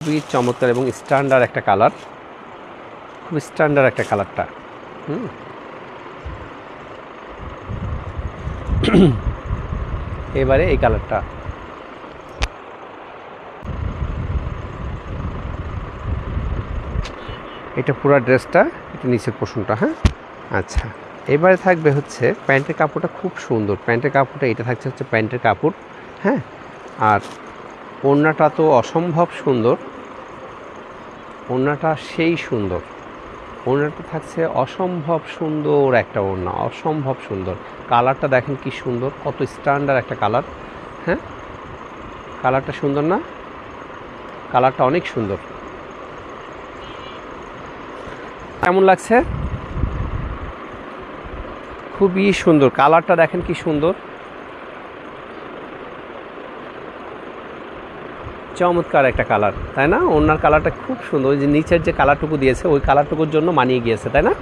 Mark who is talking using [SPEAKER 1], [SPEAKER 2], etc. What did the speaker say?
[SPEAKER 1] খুবই চমৎকার এবং স্ট্যান্ডার্ড একটা কালার খুব স্ট্যান্ডার্ড একটা কালারটা হুম। এবারে এই কালারটা এটা পুরো ড্রেসটা, এটা নিচের পোষণটা হ্যাঁ? আচ্ছা। এবারে থাকবে হচ্ছে প্যান্টের কাপড়টা খুব সুন্দর। প্যান্টের কাপড়টা, এটা থাকছে হচ্ছে প্যান্টের কাপড় হ্যাঁ? আর ওড়নাটা তো অসম্ভব সুন্দর। ওড়নাটা সেই সুন্দর। ওড়নাটা থাকছে অসম্ভব সুন্দর একটা ওড়না, অসম্ভব সুন্দর। কালারটা দেখেন কি সুন্দর, কত স্ট্যান্ডার্ড একটা কালার হ্যাঁ? কালারটা সুন্দর না? কালারটা অনেক সুন্দর। কেমন লাগছে? খুবই সুন্দর। কালারটা দেখেন কি সুন্দর। চমৎকার একটা কালার তাই না? ওনার কালারটা খুব সুন্দর, ওই যে নিচের যে কালারটুকু দিয়েছে, ওই কালারটুকুর জন্য মানিয়ে গিয়েছে, তাই না?